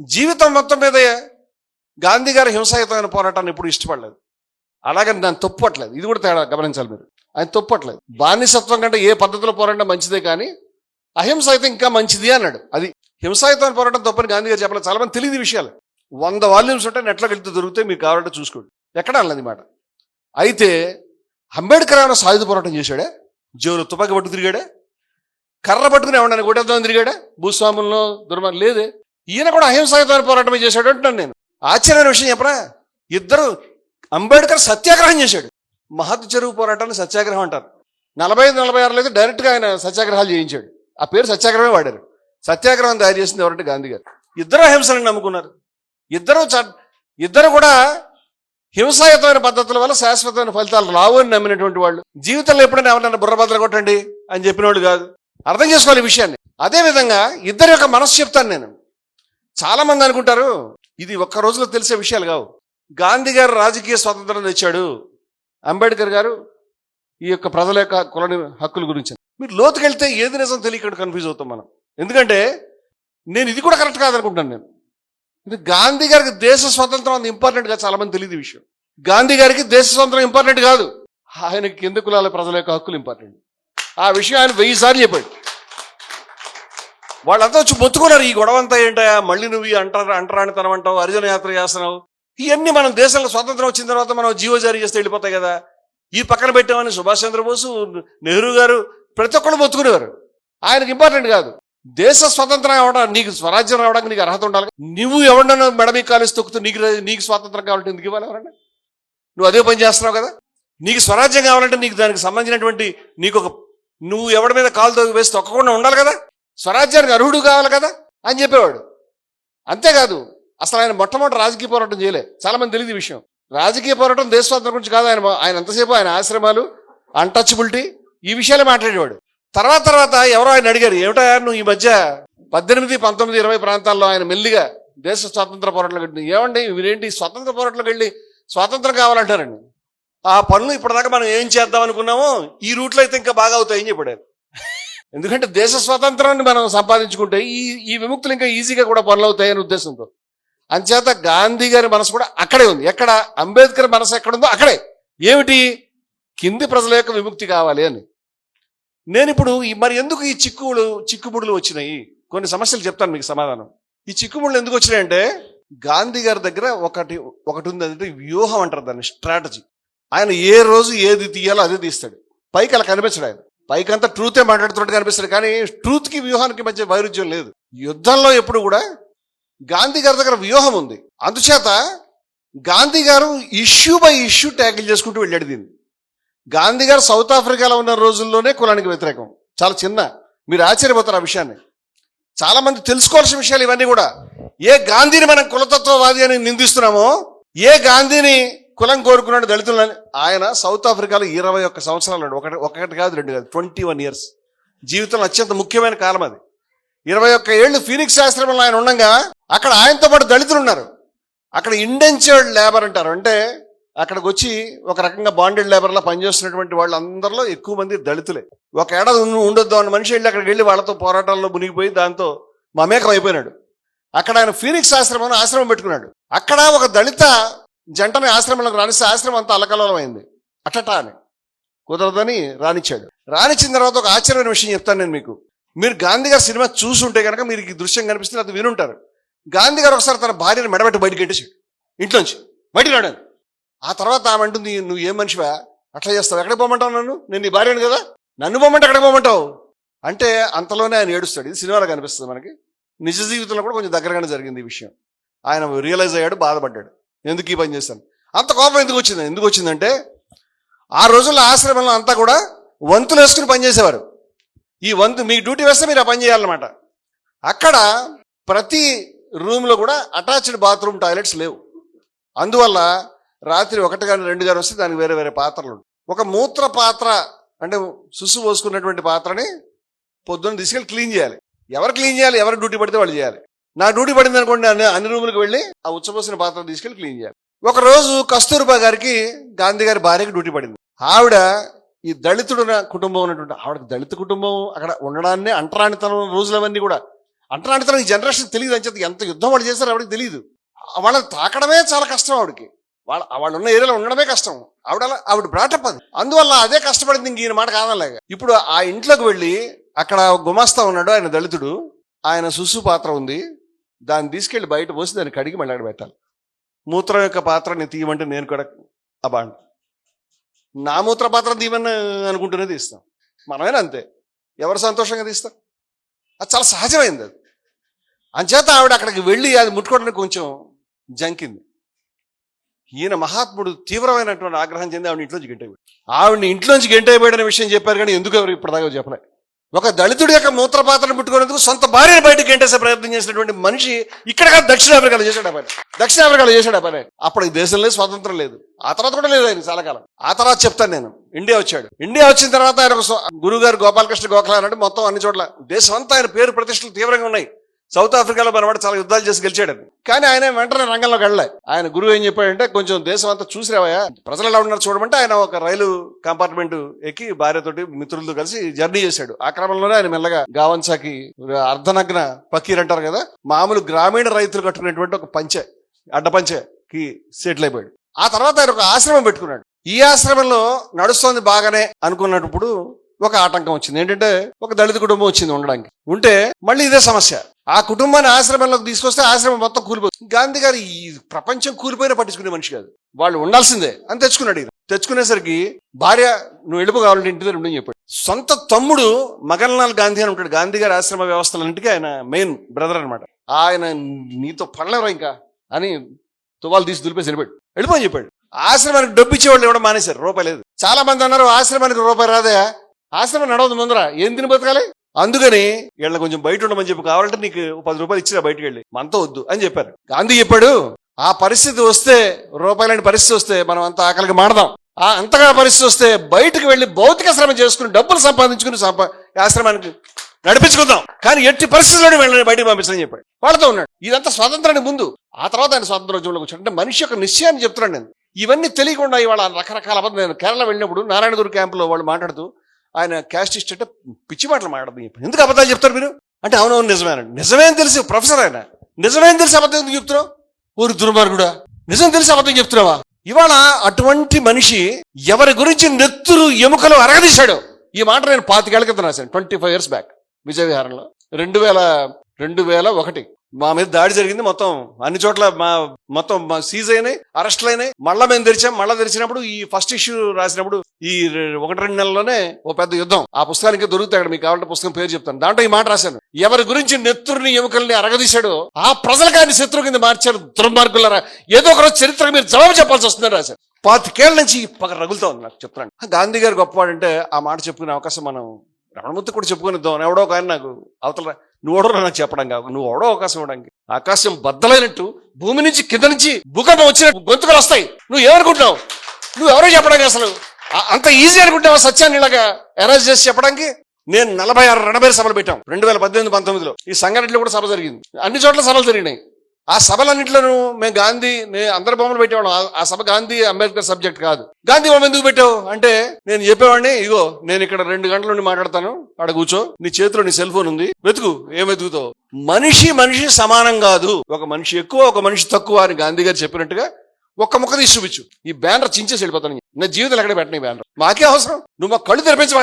జీవితం మొత్తం మీద గాంధీ గారి హింసాయుతమైన పోరాటాన్ని ఎప్పుడు ఇష్టపడలేదు. అలాగని దాన్ని తప్పట్లేదు. ఇది కూడా తేడా గమనించాలి మీరు. ఆయన తప్పట్లేదు. బానిసత్వం కంటే ఏ పద్ధతిలో పోరాటం మంచిదే కానీ అహింస అయితే ఇంకా మంచిది అన్నాడు. అది హింసాయుతమైన పోరాటం తప్పని గాంధీ గారు చెప్పలేదు చాలామంది తెలియదు విషయాలు. వంద వాల్యూమ్స్ ఉంటే నెట్లో వెళ్తే దొరికితే మీకు కావాలంటే చూసుకోండి. ఎక్కడ అనలేదు మాట. అయితే అంబేద్కర్ ఏమైనా సాయుధ పోరాటం చేశాడే? జోలు తుపాకి పట్టు తిరిగాడే? కర్ర పట్టుకుని ఏమన్నా కొట్టేద్దామని తిరిగాడా? భూస్వాములను దుర్మార్గం లేదే. ఈయన కూడా అహింసాయుతమైన పోరాటమే చేశాడు అంటున్నాను నేను. ఆశ్చర్యమైన విషయం చెప్పరా ఇద్దరు అంబేద్కర్ సత్యాగ్రహం చేశాడు. మహత్ చెరువు పోరాటాన్ని సత్యాగ్రహం అంటారు. నలభై ఐదు నలభై ఆరులో అయితే డైరెక్ట్గా ఆయన సత్యాగ్రహాలు చేయించాడు. ఆ పేరు సత్యాగ్రహమే వాడారు. సత్యాగ్రహం తయారు చేసింది ఎవరంటే గాంధీ గారు. ఇద్దరు అహింసలను నమ్ముకున్నారు. ఇద్దరు చ- ఇద్దరు కూడా హింసాయుతమైన పద్ధతుల వల్ల శాశ్వతమైన ఫలితాలు రావు అని నమ్మినటువంటి వాళ్ళు. జీవితంలో ఎప్పుడైనా ఎవరైనా బుర్రబద్దలు కొట్టండి అని చెప్పిన వాళ్ళు కాదు. అర్థం చేసుకోవాలి ఈ విషయాన్ని. అదే విధంగా ఇద్దరి యొక్క మనస్సు చెప్తాను నేను. చాలామంది అనుకుంటారు ఇది ఒక్క రోజులో తెలిసే విషయాలు కావు. గాంధీ గారు రాజకీయ స్వాతంత్రం తెచ్చాడు. అంబేద్కర్ గారు ఈ యొక్క ప్రజల యొక్క కులని హక్కుల గురించి. మీరు లోతుకెళ్తే ఏది నిజం తెలియకుండా కన్ఫ్యూజ్ అవుతాం మనం. ఎందుకంటే నేను ఇది కూడా కరెక్ట్ కాదనుకుంటున్నాను నేను. ఇది గాంధీ గారికి దేశ స్వాతంత్రం అంత ఇంపార్టెంట్ కాదు చాలా మంది తెలియదు విషయం. గాంధీ గారికి దేశ స్వాతంత్రం ఇంపార్టెంట్ కాదు. ఆయనకి కింద కులాల ప్రజల యొక్క హక్కులు ఇంపార్టెంట్ ఆ విషయం ఆయన వెయ్యి సార్లు చెప్పాడు. వాళ్ళంతా వచ్చి మొత్తుకున్నారు ఈ గొడవ అంతా ఏంటయా మళ్ళీ నువ్వు ఈ అంటారు అంటరానితనం అంటావు హరిజన యాత్ర చేస్తున్నావు. ఇవన్నీ మనం దేశంలో స్వాతంత్రం వచ్చిన తర్వాత మనం జీవో జారీ చేస్తే వెళ్ళిపోతాయి కదా. ఈ పక్కన పెట్టామని సుభాష్ చంద్రబోసు నెహ్రూ గారు ప్రతి ఒక్కళ్ళు మొత్తుకునేవారు. ఆయనకి ఇంపార్టెంట్ కాదు. దేశ స్వతంత్రం అవడం నీకు స్వరాజ్యం రావడానికి నీకు అర్హత ఉండాలి. నువ్వు ఎవడన్నా మెడమీ కాలేసి తొక్కుతూ నీకు నీకు స్వాతంత్రం కావాలంటే ఎందుకు ఇవ్వాలి ఎవరన్నా? నువ్వు అదే పని చేస్తున్నావు కదా. నీకు స్వరాజ్యం కావాలంటే నీకు దానికి సంబంధించినటువంటి నీకు ఒక నువ్వు ఎవడి మీద కాలు వేసి తొక్కకుండా ఉండాలి కదా. స్వరాజ్యానికి అర్హుడు కావాలి కదా అని చెప్పేవాడు. అంతేకాదు అసలు ఆయన మొట్టమొదటి రాజకీయ పోరాటం చేయలే. చాలా మంది తెలియదు విషయం. రాజకీయ పోరాటం దేశ స్వాతంత్రం గురించి కాదు ఆయన ఆయన ఎంతసేపు ఆయన ఆశ్రమాలు అన్టచబిలిటీ ఈ విషయాలే మాట్లాడేవాడు. తర్వాత తర్వాత ఎవరో ఆయన అడిగారు ఏమిటా నువ్వు ఈ మధ్య పద్దెనిమిది పంతొమ్మిది ఇరవై ప్రాంతాల్లో ఆయన మెల్లిగా దేశ స్వాతంత్ర పోరాటంలోకి వెళ్ళి ఏమండి వీరేంటి స్వాతంత్ర పోరాటంలోకి వెళ్ళి స్వాతంత్రం కావాలంటారండి? ఆ పనులు ఇప్పటిదాకా మనం ఏం చేద్దాం అనుకున్నామో ఈ రూట్లో అయితే ఇంకా బాగా అవుతాయని చెప్పాడు ఎందుకంటే దేశ స్వాతంత్రాన్ని మనం సంపాదించుకుంటే ఈ ఈ విముక్తులు ఇంకా ఈజీగా కూడా పనులు అవుతాయనే ఉద్దేశంతో. అంచేత గాంధీ గారి మనసు కూడా అక్కడే ఉంది. ఎక్కడ? అంబేద్కర్ మనసు ఎక్కడుందో అక్కడే. ఏమిటి? కింది ప్రజల యొక్క విముక్తి కావాలి అని. నేను ఇప్పుడు మరి ఎందుకు ఈ చిక్కులు చిక్కుముడులు వచ్చినాయి? కొన్ని సమస్యలు చెప్తాను మీకు సమాధానం. ఈ చిక్కుముడులు ఎందుకు వచ్చినాయి అంటే గాంధీ గారి దగ్గర ఒకటి ఒకటి ఉంది అంటే వ్యూహం అంటారు దాన్ని స్ట్రాటజీ. ఆయన ఏ రోజు ఏది తీయాలో అదే తీస్తాడు. పైకి అలా కనిపించడు ఆయన. పైకంతా ట్రూతే మాట్లాడుతున్నట్టు కనిపిస్తుంది. కానీ ట్రూత్కి వ్యూహానికి మధ్య వైరుధ్యం లేదు. యుద్ధంలో ఎప్పుడు కూడా గాంధీ గారి దగ్గర వ్యూహం ఉంది. అందుచేత గాంధీ గారు ఇష్యూ బై ఇష్యూ ట్యాకిల్ చేసుకుంటూ వెళ్ళాడు దీన్ని. గాంధీ గారు సౌత్ ఆఫ్రికాలో ఉన్న రోజుల్లోనే కులానికి వ్యతిరేకం. చాలా చిన్న. మీరు ఆశ్చర్యపోతారు ఆ విషయాన్ని. చాలామంది తెలుసుకోవాల్సిన విషయాలు ఇవన్నీ కూడా. ఏ గాంధీని మనం కులతత్వవాది అని నిందిస్తున్నామో ఏ గాంధీని కులం కోరుకున్నాడు దళితులని ఆయన సౌత్ ఆఫ్రికాలో ఇరవై ఒక్క సంవత్సరాలు ఒకటి ఒకటి కాదు రెండు కాదు ట్వంటీ వన్ ఇయర్స్. జీవితంలో అత్యంత ముఖ్యమైన కాలం అది. ఇరవై ఒక్క ఏళ్ళు ఫీనిక్స్ ఆశ్రమంలో ఆయన ఉండగా అక్కడ ఆయనతో పాటు దళితులు ఉన్నారు. అక్కడ ఇండెన్చర్డ్ లేబర్ అంటారు. అంటే అక్కడికి వచ్చి ఒక రకంగా బాండెడ్ లేబర్లా పనిచేస్తున్నటువంటి వాళ్ళందరిలో ఎక్కువ మంది దళితులే. ఒక ఏడాది ఉండొద్దు అన్న మనిషి వెళ్ళి అక్కడికి వెళ్ళి వాళ్ళతో పోరాటాల్లో మునిగిపోయి దాంతో మమేకం అయిపోయినాడు. అక్కడ ఆయన ఫీనిక్స్ ఆశ్రమం ఆశ్రమం పెట్టుకున్నాడు. అక్కడ ఒక దళిత జంటని ఆశ్రమంలోకి రానిస్తే ఆశ్రమం అంతా అలకలమైంది అట్టట అని. కుదరదని రానిచ్చాడు. రానిచ్చిన తర్వాత ఒక ఆశ్చర్యమైన విషయం చెప్తాను నేను మీకు. మీరు గాంధీ గారు సినిమా చూసుంటే కనుక మీరు ఈ దృశ్యం కనిపిస్తే అది వినుంటారు. గాంధీ గారు ఒకసారి తన భార్యను మెడబెట్టి బయటకు పెట్టేసాడు ఇంట్లోంచి. బయటికి రాడు ఆ తర్వాత ఆమె అంటుంది నువ్వు ఏం మనిషివా? అట్లా చేస్తావు? ఎక్కడికి పోమంటావు నన్ను? నేను నీ భార్యను కదా? నన్ను పోమంటే ఎక్కడికి పోమంటావు? అంటే అంతలోనే ఆయన ఏడుస్తాడు. ఇది సినిమాలో కనిపిస్తుంది మనకి. నిజ జీవితంలో కూడా కొంచెం దగ్గరగానే జరిగింది ఈ విషయం. ఆయన రియలైజ్ అయ్యాడు బాధపడ్డాడు. ఎందుకు ఈ పని చేశాను అంత కోపం ఎందుకు వచ్చింది? ఎందుకు వచ్చిందంటే ఆ రోజుల్లో ఆశ్రమంలో అంతా కూడా వంతులు వేసుకుని పనిచేసేవారు ఈ వంతు మీకు డ్యూటీ వేస్తే మీరు ఆ పని చేయాలన్నమాట. అక్కడ ప్రతి రూమ్లో కూడా అటాచ్డ్ బాత్రూమ్ టాయిలెట్స్ లేవు. అందువల్ల రాత్రి ఒకటి కానీ రెండు కానీ వస్తే దానికి వేరే వేరే పాత్రలు ఒక మూత్ర పాత్ర అంటే సుసు పోసుకున్నటువంటి పాత్రని పొద్దున్న తీసుకెళ్ళి క్లీన్ చేయాలి. ఎవరు క్లీన్ చేయాలి? ఎవరు డ్యూటీ పడితే వాళ్ళు చేయాలి. నా డ్యూటీ పడింది అనుకోండి అన్ని అన్ని రూములకు వెళ్ళి ఆ ఉచ్చపోసిన పాత్ర తీసుకెళ్ళి క్లీన్ చేయాలి. ఒక రోజు కస్తూర్బా గారికి గాంధీ గారి భార్యకి డ్యూటీ పడింది. ఆవిడ ఈ దళితుడు కుటుంబం ఉన్నటువంటి ఆవిడకి దళిత కుటుంబం అక్కడ ఉండడాన్ని అంటరానితనం రోజులవన్నీ కూడా. అంటరానితనం ఈ జనరేషన్ తెలియదు అని చెప్పి ఎంత యుద్ధం వాళ్ళు చేశారో ఆవిడకి తెలియదు. వాళ్ళని తాకడమే చాలా కష్టం ఆవిడకి. వాళ్ళ వాళ్ళు ఉన్న ఏరియాలో ఉండడమే కష్టం. ఆవిడ అలా ఆవిడ బ్రాటప్ అది అందువల్ల అదే కష్టపడింది ఇంక ఈయన మాట కాదనలేక. ఇప్పుడు ఆ ఇంట్లోకి వెళ్ళి అక్కడ గుమాస్తా ఉన్నాడు ఆయన దళితుడు. ఆయన సుసు పాత్ర ఉంది. దాన్ని తీసుకెళ్ళి బయట పోసి దాన్ని కడిగి మళ్ళీ అక్కడ పెట్టాలి. మూత్రం యొక్క పాత్రని తీయమంటే నేను కూడా అబాండ్. నా మూత్ర పాత్ర తీయమని అనుకుంటూనే తీస్తాం. మనమైనా అంతే. ఎవరు సంతోషంగా తీస్తాం అది చాలా సహజమైంది అది. అంచేత ఆవిడ అక్కడికి వెళ్ళి అది ముట్టుకోవడానికి కొంచెం జంకింది. ఈయన మహాత్ముడు తీవ్రమైనటువంటి ఆగ్రహం చెంది ఆవిడ ఇంట్లోంచి గెంటైపోయాడు ఆవిడని ఇంట్లోంచి గెంటైపోయాడనే విషయం చెప్పారు కానీ ఎందుకు ఎవరు ఇప్పటిదాకా చెప్పలే? ఒక దళితుడి యొక్క మూత్రపాత్రను పుట్టుకునేందుకు సొంత భార్యను బయటకు గెంటేసే ప్రయత్నం చేసినటువంటి మనిషి ఇక్కడ కాదు దక్షిణాఫ్రికాలో చేశాడు ఆ పని. దక్షిణాఫ్రికాలో చేశాడు ఆ పని. అప్పుడు ఈ దేశంలో లేదు స్వాతంత్రం లేదు. ఆ తర్వాత కూడా లేదు ఆయన చాలా కాలం. ఆ తర్వాత చెప్తాను నేను. ఇండియా వచ్చాడు. ఇండియా వచ్చిన తర్వాత ఆయన ఒక గురువు గారు గోపాలకృష్ణ గోఖలా అన్నట్టు మొత్తం అన్ని చోట్ల దేశం అంతా ఆయన పేరు ప్రతిష్టలు తీవ్రంగా ఉన్నాయి. సౌత్ ఆఫ్రికాలో మనవాడు చాలా యుద్ధాలు చేసి గెలిచాడు కానీ ఆయన వెంటనే రంగంలోకి వెళ్ళలే. ఆయన గురువు ఏం చెప్పాడంటే కొంచెం దేశం అంతా చూసిరావయ్యా. ప్రజలు ఎలా ఉన్నారు చూడమంటే ఆయన ఒక రైలు కంపార్ట్మెంట్ ఎక్కి భార్యతోటి మిత్రులతో కలిసి జర్నీ చేశాడు. ఆ క్రమంలోనే ఆయన మెల్లగా గావన్సాకి అర్ధనగ్న పకీర్ అంటారు కదా మామూలు గ్రామీణ రైతులు కట్టుకునేటువంటి ఒక పంచె అడ్డ పంచెకి సెటిల్ అయిపోయాడు. ఆ తర్వాత ఆయన ఒక ఆశ్రమం పెట్టుకున్నాడు. ఈ ఆశ్రమంలో నడుస్తోంది బాగానే అనుకున్నప్పుడు ఒక ఆటంకం వచ్చింది. ఏంటంటే ఒక దళిత కుటుంబం వచ్చింది ఉండడానికి. ఉంటే మళ్ళీ ఇదే సమస్య. ఆ కుటుంబాన్ని ఆశ్రమంలోకి తీసుకొస్తే ఆశ్రమం మొత్తం కూలిపోతుంది. గాంధీ గారు ఈ ప్రపంచం కూలిపోయినా పట్టించుకునే మనిషి కాదు. వాళ్ళు ఉండాల్సిందే. అని తెచ్చుకున్నాడు ఈయన. తెచ్చుకునేసరికి భార్య నువ్వు వెళ్ళిపో కావాలంటే ఇంటి దగ్గర ఉండని చెప్పాడు. సొంత తమ్ముడు మగన్లాల్ గాంధీ అని ఉంటాడు. గాంధీ గారి ఆశ్రమ వ్యవస్థలన్నింటికి ఆయన మెయిన్ బ్రదర్ అన్నమాట. ఆయన నీతో పడలేవరా ఇంకా? అని తువాలు తీసి దులిపేసి వెళ్ళిపోయాడు. వెళ్ళిపోయి చెప్పాడు. ఆశ్రమానికి డబ్బు ఇచ్చేవాళ్ళు ఇవ్వడం మానేశారు. రూపాయి లేదు. చాలా మంది అన్నారు ఆశ్రమానికి రూపాయి రాదే ఆశ్రమం నడవదు ముందర. ఏం తిని బతకాలి? అందుకని వీళ్ళ కొంచెం బయట ఉండమని చెప్పి కావాలంటే నీకు పది రూపాయలు ఇచ్చిరా బయటకు వెళ్ళి. మనతో వద్దు అని చెప్పారు. గాంధీ చెప్పాడు ఆ పరిస్థితి వస్తే రూపాయలని పరిస్థితి వస్తే మనం అంత ఆకలికి మాడదాం ఆ అంతగా పరిస్థితి వస్తే బయటకు వెళ్ళి భౌతిక శ్రమ చేసుకుని డబ్బులు సంపాదించుకుని సంపా ఆశ్రమానికి నడిపించుకుందాం. కానీ ఎట్టి పరిస్థితుల్లోనే వీళ్ళని బయటకు పంపించని చెప్పాడు. వాళ్ళతో ఉన్నాడు. ఇదంతా స్వాతంత్రానికి ముందు. ఆ తర్వాత ఆయన స్వాతంత్రోద్యమంలోకి వచ్చాడు. అంటే మనిషి యొక్క నిశ్చయాన్ని చెప్తున్నాను నేను. ఇవన్నీ తెలియకుండా ఇవాళ రకరకాల అబద్ధం నేను కేరళ వెళ్ళినప్పుడు నారాయణగురు క్యాంపులో వాళ్ళు మాట్లాడుతూ ఆయన క్యాస్టిస్ట్ అంటే పిచ్చి మాటలు మాట్లాడదు ఎందుకు అబద్ధాలు చెప్తారు మీరు? అంటే అవునవును నిజమేనండి. నిజమే అని తెలిసి ప్రొఫెసర్ ఆయన. నిజమే అని తెలిసి అబద్ధం ఎందుకు చెప్తున్నావు? ఊరు దుర్మార్గుడా. నిజం తెలిసి అబద్ధం చెప్తున్నావా? ఇవాళ అటువంటి మనిషి ఎవరి గురించి నెత్తురు ఎముకలు అరగదీశాడు? ఈ మాట నేను పాతికేళ్ళ క్రితం రాశాను ట్వంటీ ఫైవ్ ఇయర్స్ బ్యాక్ విజయవిహారంలో. రెండు వేల రెండు వేల ఒకటి. మా మీద దాడి జరిగింది. మొత్తం అన్ని చోట్ల మా మొత్తం సీజ్ అయినాయి అరెస్ట్లు అయినాయి. మళ్ళా మేము తెరిచాం. మళ్ళా తెరిచినప్పుడు ఈ ఫస్ట్ ఇష్యూ రాసినప్పుడు ఈ ఒకటి రెండు నెలల్లోనే ఓ పెద్ద యుద్ధం. ఆ పుస్తకానికి దొరుకుతాయి అక్కడ. మీకు కావాలంటే పుస్తకం పేరు చెప్తాను. దాంట్లో ఈ మాట రాశాను. ఎవరి గురించి నెత్తురుని ఎముకల్ని అరగదీశాడో ఆ ప్రజలకు ఆయన శత్రువు కింద మార్చారు దుర్మార్గులరా. ఏదో ఒక రోజు చరిత్రకు మీరు జవాబు చెప్పాల్సి వస్తుందని రాశారు పాతికేళ్ళ నుంచి ఈ పగ రగులుతా ఉంది నాకు. చెప్తున్నాను. గాంధీ గారు గొప్పవాడంటే ఆ మాట చెప్పుకునే అవకాశం మనం రమణమూర్తి కూడా చెప్పుకునిద్దాం ఎవడో ఒక ఆయన నాకు అవతల నువ్వు నాకు చెప్పడం కాదు నువ్వు ఎవడో అవకాశం ఇవ్వడానికి. ఆకాశం బద్దలైనట్టు భూమి నుంచి కింద నుంచి భూకంపం వచ్చిన గొంతుకలు వస్తాయి. నువ్వు ఏమనుకుంటున్నావు? నువ్వు ఎవరో చెప్పడానికి అసలు? అంత ఈజీ అనుకుంటావా సత్యాన్ని ఇలాగా అరేంజ్ చేసి చెప్పడానికి? నేను నలభై ఆరు రణబేరు సభలు పెట్టాం. రెండు వేల పద్దెనిమిది పంతొమ్మిదిలో. ఈ సంఘటనలో కూడా సభ జరిగింది. అన్ని చోట్ల సభలు జరిగినాయి. ఆ సభలన్నింటిలోనూ మేము గాంధీ నేను అందరి బొమ్మలు పెట్టేవాళ్ళం. ఆ- ఆ సభ గాంధీ అంబేద్కర్ సబ్జెక్ట్ కాదు. గాంధీ బొమ్మ ఎందుకు పెట్టావు? అంటే నేను చెప్పేవాడిని ఇగో నేను ఇక్కడ రెండు గంటల నుండి మాట్లాడతాను. అక్కడ కూర్చో. నీ చేతిలో నీ సెల్ ఫోన్ ఉంది. వెతుకు ఏం వెతుకుతావు? మనిషి మనిషి సమానం కాదు. ఒక మనిషి ఎక్కువ ఒక మనిషి తక్కువ అని గాంధీ గారు చెప్పినట్టుగా ఒక్క ముక్క తీసి చూపించు. ఈ బ్యానర్ చించేసి వెళ్ళిపోతాను నా జీవితాలు ఎక్కడ పెట్టిన బ్యానర్? మాకే అవసరం. నువ్వు మా కళ్ళు తెరిపించవా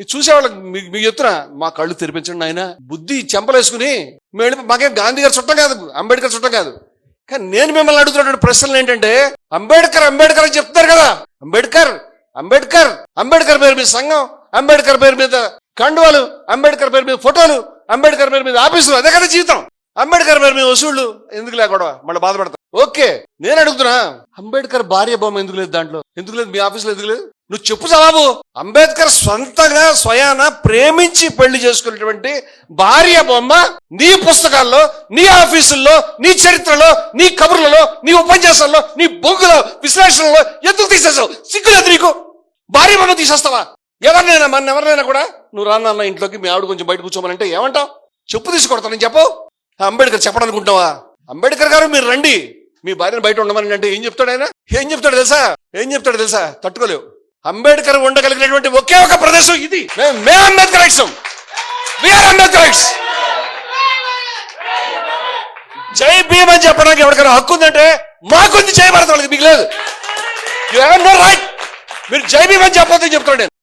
ఇది చూసేవాళ్ళకి మీకు చెప్తున్నా మా కళ్ళు తెరిపించండి ఆయన బుద్ధి చెంపలేసుకుని మేము మాకేం గాంధీ గారు చుట్టం కాదు. అంబేద్కర్ చుట్టం కాదు. కానీ నేను మిమ్మల్ని అడుగుతున్నటువంటి ప్రశ్నలు ఏంటంటే అంబేద్కర్ అంబేద్కర్ అని చెప్తారు కదా. అంబేద్కర్ అంబేద్కర్ అంబేద్కర్ పేరు మీద సంఘం అంబేద్కర్ పేరు మీద కండువాలు అంబేద్కర్ పేరు మీద ఫోటోలు అంబేద్కర్ పేరు మీద ఆఫీసులు. అదే కదా జీవితం. అంబేద్కర్ పేరు మీద వసూళ్ళు ఎందుకు లేకూడదు మళ్ళీ బాధపడతా. ఓకే నేను అడుగుతున్నా. అంబేద్కర్ భార్య బొమ్మ ఎందుకు లేదు దాంట్లో? ఎందుకు లేదు? మీ ఆఫీసులో ఎందుకు లేదు? నువ్వు చెప్పు జవాబు అంబేద్కర్ స్వంతగా స్వయాన ప్రేమించి పెళ్ళి చేసుకున్నటువంటి భార్య బొమ్మ నీ పుస్తకాల్లో నీ ఆఫీసుల్లో నీ చరిత్రలో నీ కబుర్లలో నీ ఉపన్యాసాల్లో నీ బొంగులో విశ్లేషణలో ఎందుకు తీసేసావు? సిగ్గులేదు నీకు? భార్య బొమ్మ తీసేస్తావా? ఎవరినైనా మన ఎవరినైనా కూడా? నువ్వు రాన్న ఇంట్లోకి మీ ఆవిడ కొంచెం బయట కూర్చోమనంటే ఏమంటావు? చెప్పు తీసి కొడతానని చెప్పు అంబేద్కర్ చెప్పడనుకుంటావా అంబేద్కర్ గారు మీరు రండి. మీ భార్యను బయట ఉండమని అంటే ఏం చెప్తాడు ఆయన? ఏం చెప్తాడు తెలుసా? ఏం చెప్తాడు తెలుసా? తట్టుకోలేవు. అంబేద్కర్ ఉండగలిగినటువంటి ఒకే ఒక ప్రదేశం ఇది. మేము మే అంబేద్కర్ ఐట్సం వీఆర్ అంబేద్కర్ జై భీమ్ అని చెప్పడానికి ఎవరికైనా హక్కు ఉందంటే మాకుంది వాళ్ళకి మీకు లేదు. యూ హ్యావ్ నో రైట్ మీరు జై భీమ్ అని చెప్పొద్దని చెప్తాను నేను.